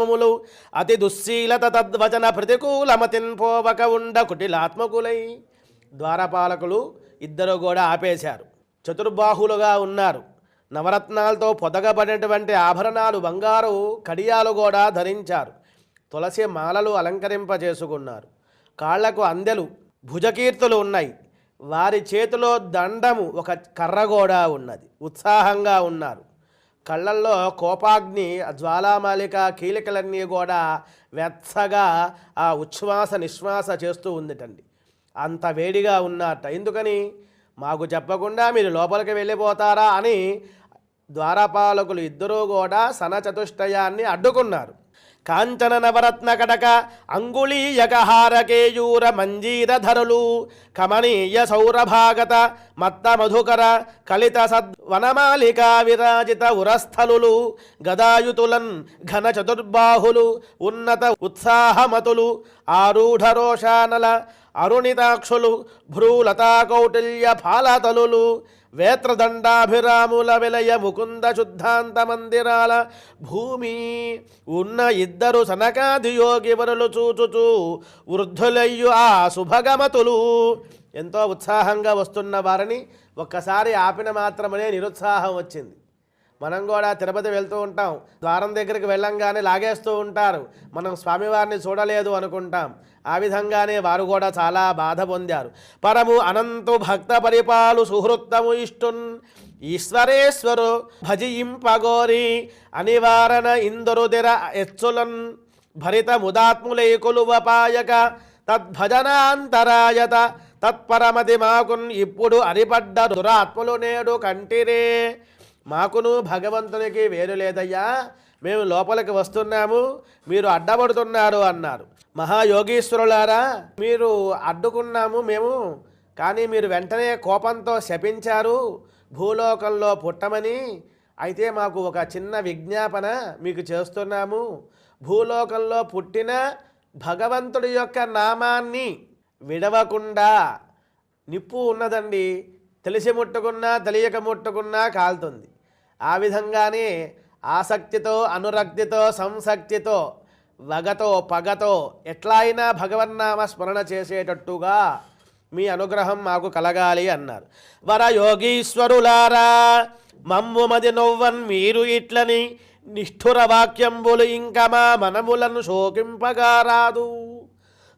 ఆత్మములు అతి దుశ్శీలత తద్వచన ప్రతికూలమతిన్ పోవక ఉండ కుటిలాత్మకులై. ద్వారపాలకులు ఇద్దరు కూడా ఆపేశారు. చతుర్బాహులుగా ఉన్నారు. నవరత్నాలతో పొదగబడినటువంటి ఆభరణాలు బంగారు కడియాలు కూడా ధరించారు. తులసి మాలలు అలంకరింపజేసుకున్నారు. కాళ్ళకు అందెలు భుజకీర్తులు ఉన్నాయి. వారి చేతిలో దండము ఒక కర్ర కూడా ఉన్నది. ఉత్సాహంగా ఉన్నారు. కళ్ళల్లో కోపాగ్ని జ్వాలామాలిక కీలికలన్నీ కూడా వెచ్చగా ఆ ఉచ్ఛ్వాస నిశ్వాస చేస్తూ ఉందిటండి. అంత వేడిగా ఉన్నట్ట ఎందుకని? మాకు చెప్పకుండా మీరు లోపలికి వెళ్ళిపోతారా అని ద్వారపాలకులు ఇద్దరూ కూడా సనచతుష్టయాన్ని అడ్డుకున్నారు. కాంచన నవరత్న కటక అంగుళీయకహారకేయూర మంజీరధరులు కమనీయ సౌరభాగత మత్త మధుకర కలిత సద్వనమాలికా విరాజిత ఉరస్థలులు గదాయుతులన్ ఘన చతుర్బాహులు ఉన్నత ఉత్సాహమతులు ఆరూఢరోషానల అరుణితాక్షులు భ్రూలతా కౌటిల్య ఫాలతలులు వేత్రదండాభిరాముల విలయ ముకుంద శుద్ధాంత మందిరాల భూమి ఉన్న ఇద్దరు సనకాది యోగివరులు చూచుచూ వృద్ధులయ్యు ఆ శుభగమతులు. ఎంతో ఉత్సాహంగా వస్తున్న వారిని ఒక్కసారి ఆపిన మాత్రమనే నిరుత్సాహం వచ్చింది. మనం కూడా తిరుపతి వెళ్తూ ఉంటాం. ద్వారం దగ్గరికి వెళ్ళంగానే లాగేస్తూ ఉంటారు. మనం స్వామివారిని చూడలేదు అనుకుంటాం. ఆ విధంగానే వారు కూడా చాలా బాధ పొందారు. పరము అనంతు భక్త పరిపాలు సుహృత్తము ఇష్టున్ ఈశ్వరేశ్వరు భజింపగోరి అనివారణ ఇందరుదిర ఎచ్చులన్. భరిత ముదాత్ములై కొలువపాయక తద్భజనాంతరాయత. తత్పరమతి మాకున్ ఇప్పుడు అరిపడ్డ దురాత్ములు నేడు కంటిరే. మాకును భగవంతునికి వేరు లేదయ్యా. మేము లోపలికి వస్తున్నాము. మీరు అడ్డబడుతున్నారు అన్నారు. మహాయోగీశ్వరులారా మీరు అడ్డుకున్నాము మేము. కానీ మీరు వెంటనే కోపంతో శపించారు. భూలోకంలో పుట్టమని. అయితే మాకు ఒక చిన్న విజ్ఞాపన మీకు చేస్తున్నాము. భూలోకంలో పుట్టిన భగవంతుడి యొక్క నామాన్ని విడవకుండా నిప్పు ఉన్నదండి. తెలిసి ముట్టుకున్నా తెలియక ముట్టుకున్నా కాలుతుంది. విధంగానే ఆసక్తితో అనురక్తితో సంసక్తితో వగతో పగతో ఎట్లా అయినా భగవన్నామ స్మరణ చేసేటట్టుగా మీ అనుగ్రహం మాకు కలగాలి అన్నారు. వర యోగీశ్వరులారా మమ్ము మది నొవ్వన్ మీరు ఇట్లని నిష్ఠుర వాక్యంబులు ఇంకా మా మనములను శోకింపగా రాదు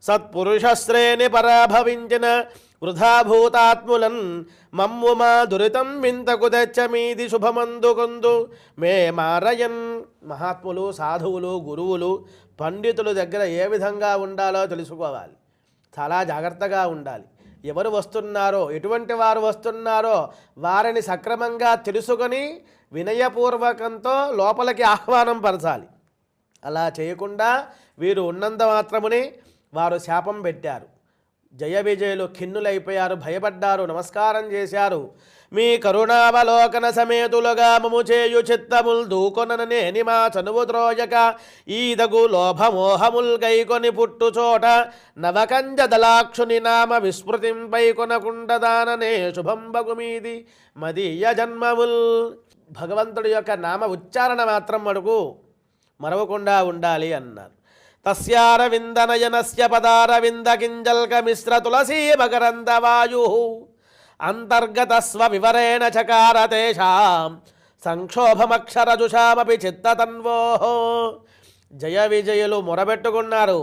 సత్పురుషశ్రేణి పరాభవించిన వృధాభూతాత్ములన్ మమ్ము మా దురితం వింతకు తెచ్చ మీది శుభమందుకొందు మే మారయన్ మహాత్ములు సాధువులు గురువులు పండితుల దగ్గర ఏ విధంగా ఉండాలో తెలుసుకోవాలి. చాలా జాగ్రత్తగా ఉండాలి. ఎవరు వస్తున్నారో ఎటువంటి వారు వస్తున్నారో వారిని సక్రమంగా తెలుసుకొని వినయపూర్వకంతో లోపలికి ఆహ్వానం పరచాలి. అలా చేయకుండా వీరు ఉన్నంత మాత్రమునే వారు శాపం పెట్టారు. జయ విజయులు ఖిన్నులైపోయారు భయపడ్డారు నమస్కారం చేశారు. మీ కరుణావలోకన సమేతులుగా మము చేయు చిత్తముల్ దూకొననేని మా చనువు త్రోయక ఈదగు లోభమోహముల్ గైకొని పుట్టుచోట నవకంజ దళాక్షుని నామ విస్మృతింపై కొనకుండదాననే శుభంబగుమీది మదీయ జన్మముల్ భగవంతుడి యొక్క నామ ఉచ్చారణ మాత్రం మడుగు మరవకుండా ఉండాలి అన్నారు. తస్యారవిందనయనస్య పదారవింద కింజల్క మిశ్ర తులసీ మకరంద వాయు అంతర్గత స్వ వివరేణ చకార తేషాం సంక్షోభమక్షరజుషామపి చిత్తతన్వో. జయ విజయులు మొరబెట్టుకున్నారు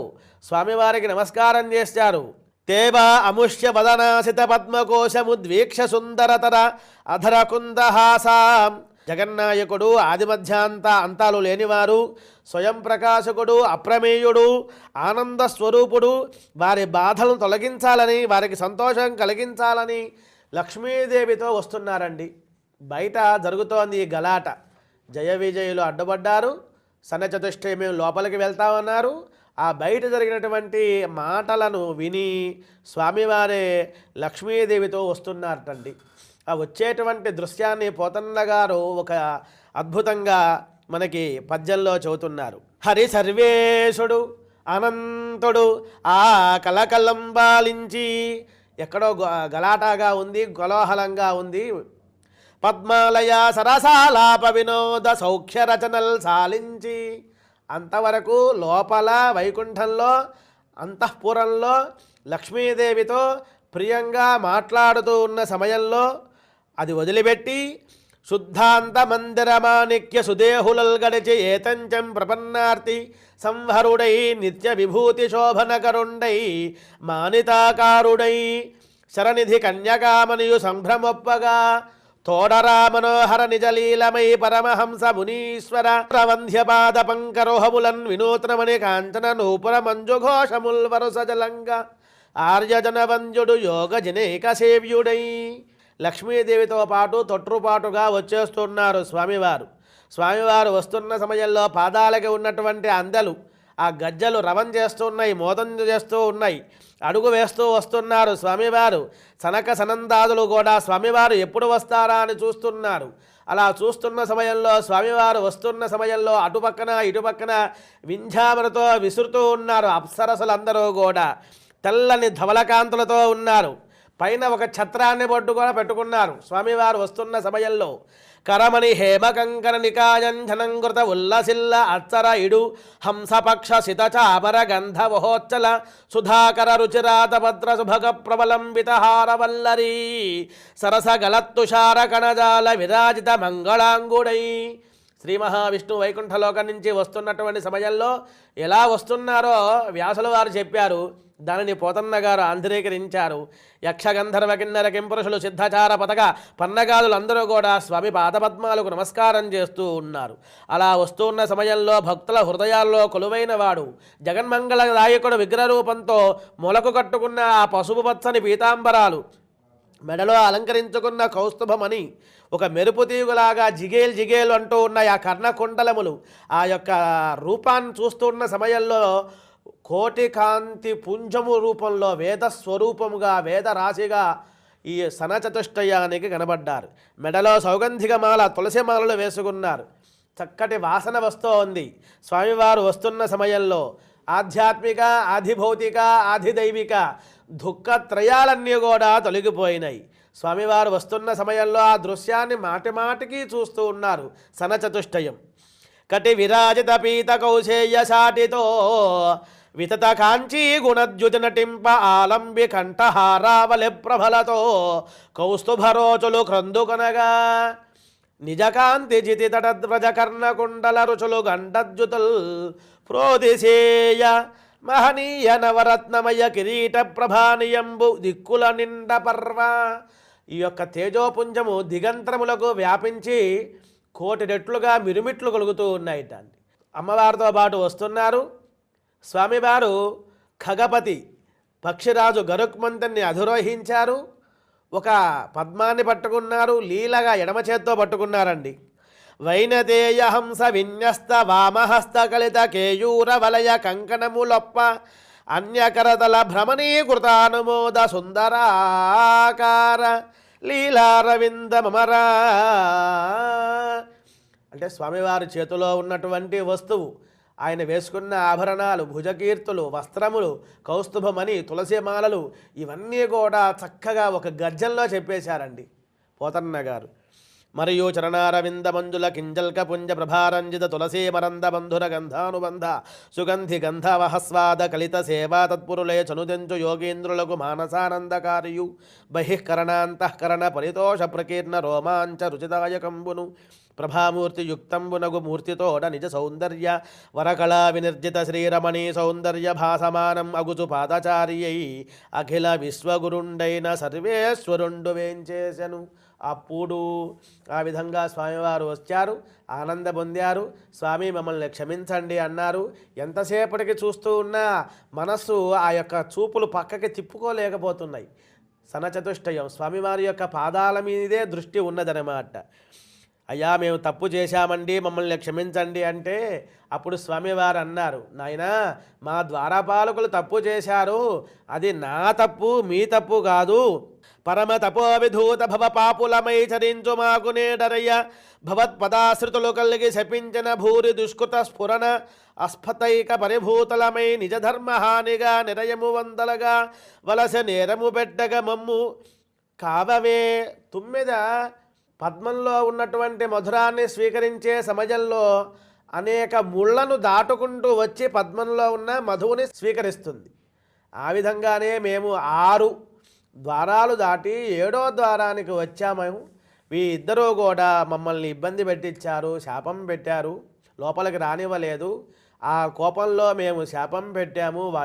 స్వామివారికి నమస్కారం చేశారు. తేవా అముష్య వదనాసిత పద్మకోశముద్వీక్ష సుందరతర అధరకుందహాసాం. జగన్నాయకుడు ఆదిమధ్యాంత అంతాలు లేనివారు స్వయం ప్రకాశకుడు అప్రమేయుడు ఆనంద స్వరూపుడు వారి బాధలను తొలగించాలని వారికి సంతోషం కలిగించాలని లక్ష్మీదేవితో వస్తున్నారండి. బయట జరుగుతోంది ఈ గలాట. జయ విజయులు అడ్డుపడ్డారు. సన్నచతుష్టమి మేము లోపలికి వెళ్తామన్నారు. ఆ బయట జరిగినటువంటి మాటలను విని స్వామివారే లక్ష్మీదేవితో వస్తున్నారటండి. ఆ వచ్చేటువంటి దృశ్యాన్ని పోతన్న గారు ఒక అద్భుతంగా మనకి పద్యంలో చదువుతున్నారు హరి సర్వేశుడు అనంతుడు ఆ కలకలంబాలించి ఎక్కడో గ- గలాటాగా ఉంది కోలాహలంగా ఉంది. పద్మాలయ సరసాలాప వినోద సౌఖ్య రచనలు సాలించి అంతవరకు లోపల వైకుంఠంలో అంతఃపురంలో లక్ష్మీదేవితో ప్రియంగా మాట్లాడుతూ ఉన్న సమయంలో అది వదిలిపెట్టి శుద్ధాంత మందిరమాణిక్య సుదేహులల్ గడిచి ఏతంచం ప్రపన్నార్తి సంహరుడై నిత్య విభూతి శోభనకరుండై మానితాకారుడై శరనిధి కన్యకామనియు సంభ్రమొప్పగా తోడరా మనోహర నిజలీలమై పరమహంస మునీశ్వర ప్రవంధ్యపాద పంకరోహములన్ వినూత్నమణి కాంచన నూపుర మంజుఘోషముల్ వరుస జలంగా ఆర్యజన యోగ జనేక సేవ్యుడై లక్ష్మీదేవితో పాటు తొట్టుపాటుగా వచ్చేస్తున్నారు స్వామివారు. స్వామివారు వస్తున్న సమయంలో పాదాలకి ఉన్నటువంటి అందలు ఆ గజ్జలు రవం చేస్తున్నాయి మోదం చేస్తూ ఉన్నాయి. అడుగు వేస్తూ వస్తున్నారు స్వామివారు. సనక సనందాదులు కూడా స్వామివారు ఎప్పుడు వస్తారా అని చూస్తున్నారు. అలా చూస్తున్న సమయంలో స్వామివారు వస్తున్న సమయంలో అటుపక్కన ఇటుపక్కన వింధ్యామరతో విసురుతూ ఉన్నారు అప్సరసులందరూ కూడా. తెల్లని ధవలకాంతులతో ఉన్నారు. పైన ఒక ఛత్రాన్ని బొట్టు కూడా పెట్టుకున్నారు. స్వామివారు వస్తున్న సమయంలో కరమణి హేమకంకర నికాయంజనంకృత ఉల్లసిల్ల అచ్చర ఇడు హంసపక్ష సితచాపర గంధవహోచ్చల సుధాకర రుచిరాతభద్ర సుభగ ప్రబలంబిత హారవల్లరీ కణజాల విరాజిత మంగళాంగుడై. శ్రీ మహావిష్ణు వైకుంఠలోకం నుంచి వస్తున్నటువంటి సమయంలో ఎలా వస్తున్నారో వ్యాసుల వారు చెప్పారు. దానిని పోతన్న గారు ఆంధ్రీకరించారు. యక్షగంధర్వ కిన్నర కింపురుషులు సిద్ధచార పతక పన్నగాదులు అందరూ కూడా స్వామి పాదపద్మాలకు నమస్కారం చేస్తూ ఉన్నారు. అలా వస్తున్న సమయంలో భక్తుల హృదయాల్లో కొలువైన వాడు జగన్మంగళదాయకుడు విగ్రహరూపంతో విగ్రహ రూపంతో మొలకు కట్టుకున్న ఆ పసుపు పచ్చని పీతాంబరాలు మెడలో అలంకరించుకున్న కౌస్తుభమని ఒక మెరుపు తీగులాగా జిగేల్ జిగేలు అంటూ ఉన్న ఆ కర్ణకుండలములు ఆ యొక్క రూపాన్ని చూస్తున్న సమయంలో కోటి కాంతి పుంజము రూపంలో వేద స్వరూపముగా వేద రాశిగా ఈ సనచతుష్టయానికి కనబడ్డారు. మెడలో సౌగంధిక మాల తులసి మాలలు వేసుకున్నారు. చక్కటి వాసన వస్తూ ఉంది. స్వామివారు వస్తున్న సమయంలో ఆధ్యాత్మిక ఆధిభౌతిక ఆధిదైవిక దుఃఖత్రయాలన్నీ కూడా తొలగిపోయినాయి. స్వామివారు వస్తున్న సమయంలో ఆ దృశ్యాన్ని మాటిమాటికి చూస్తూ ఉన్నారు సనచతుష్టయం. కటి విరాజిత పీత కౌశేయ సాటితో వితత కాంచీ గుణద్యుతి నటింప ఆలంబి కంఠహారావలి ప్రభలతో కౌస్తుభరోచులు క్రందుకొనగా. నిజకాంతి జితి తటధ్వజ కర్ణకుండల రుచులు గండద్యుతుల్ ప్రోదిశేయ మహనీయ నవరత్నమయ కిరీట ప్రభానియంబు దిక్కుల నిండ పర్వ. ఈ యొక్క తేజోపుంజము దిగంతరములకు వ్యాపించి కోటి రెట్లుగా మిరుమిట్లు కలుగుతూ ఉన్నాయి అండి అమ్మవారితో పాటు వస్తున్నారు. స్వామివారు ఖగపతి పక్షిరాజు గరుక్మంతుని అధిరోహించారు. ఒక పద్మాన్ని పట్టుకున్నారు. లీలగా ఎడమ చేత్తో పట్టుకున్నారండి. వైనదేయహంస విన్యస్త వామహస్త కలిత కేయూర వలయ కంకణములొప్ప అన్యకరతల భ్రమణీకృతానుమోద సుందరాకార లీలారవింద మమరా. అంటే స్వామివారి చేతిలో ఉన్నటువంటి వస్తువు ఆయన వేసుకున్న ఆభరణాలు భుజకీర్తులు వస్త్రములు కౌస్తుభమణి తులసిమాలలు ఇవన్నీ కూడా చక్కగా ఒక గర్జంలో చెప్పేశారండి పోతన్న గారు. మరియు చరణారవింద మంజుల కింజల్క పుంజ ప్రభారంజిత తులసీ మరంద బంధుర గంధానుబంధ సుగంధి గంధవహస్వాద కలిత సేవా తత్పురులే చనుదెంచు యోగీంద్రులకు మానసానందకారియు బహిఃకరణాంతఃకరణ పరితోష ప్రకీర్ణ రోమాంచ రుచిదాయకంబును ప్రభామూర్తి యుక్తంబునగు మూర్తితోడ నిజ సౌందర్య వరకళా వినిర్జిత శ్రీరమణీ సౌందర్య భాసమానం అగుచు పాదచార్యై అఖిల విశ్వగురుండైన సర్వేశ్వరుండు వేంచేశను అప్పుడు ఆ విధంగా స్వామివారు వచ్చారు ఆనంద పొందారు. స్వామి మమ్మల్ని క్షమించండి అన్నారు. ఎంతసేపటికి చూస్తూ ఉన్నా మనస్సు ఆ యొక్క చూపులు పక్కకి తిప్పుకోలేకపోతున్నాయి. సనచతుష్టయం స్వామివారి యొక్క పాదాల మీదే దృష్టి ఉన్నదనమాట అయ్యా మేము తప్పు చేశామండి మమ్మల్ని క్షమించండి అంటే అప్పుడు స్వామివారు అన్నారు నాయనా మా ద్వారపాలకులు తప్పు చేశారు అది నా తప్పు మీ తప్పు కాదు. పరమ తపోవిధూత భవ పాపులమై చరించు మాకునేడరయ్య భవత్పదాశ్రుతులు కలిగి శపించిన భూరి దుష్కృత స్ఫురణ అస్ఫతైక పరిభూతలమై నిజధర్మహానిగా నిరయము వందలగా వలస నేరము పెట్టగ మమ్ము. కావవే తుమ్మెద పద్మంలో ఉన్నటువంటి మధురాన్ని స్వీకరించే సమయంలో అనేక ముళ్ళను దాటుకుంటూ వచ్చి పద్మంలో ఉన్న మధువుని స్వీకరిస్తుంది. ఆ విధంగానే మేము ఆరు ద్వారాలు దాటి ఏడో ద్వారానికి వచ్చాము ఈ ఇద్దరూ కూడా మమ్మల్ని ఇబ్బంది పెట్టించారు శాపం పెట్టారు. లోపలికి రానివ్వలేదు. ఆ కోపంలో మేము శాపం పెట్టాము. వాళ్ళు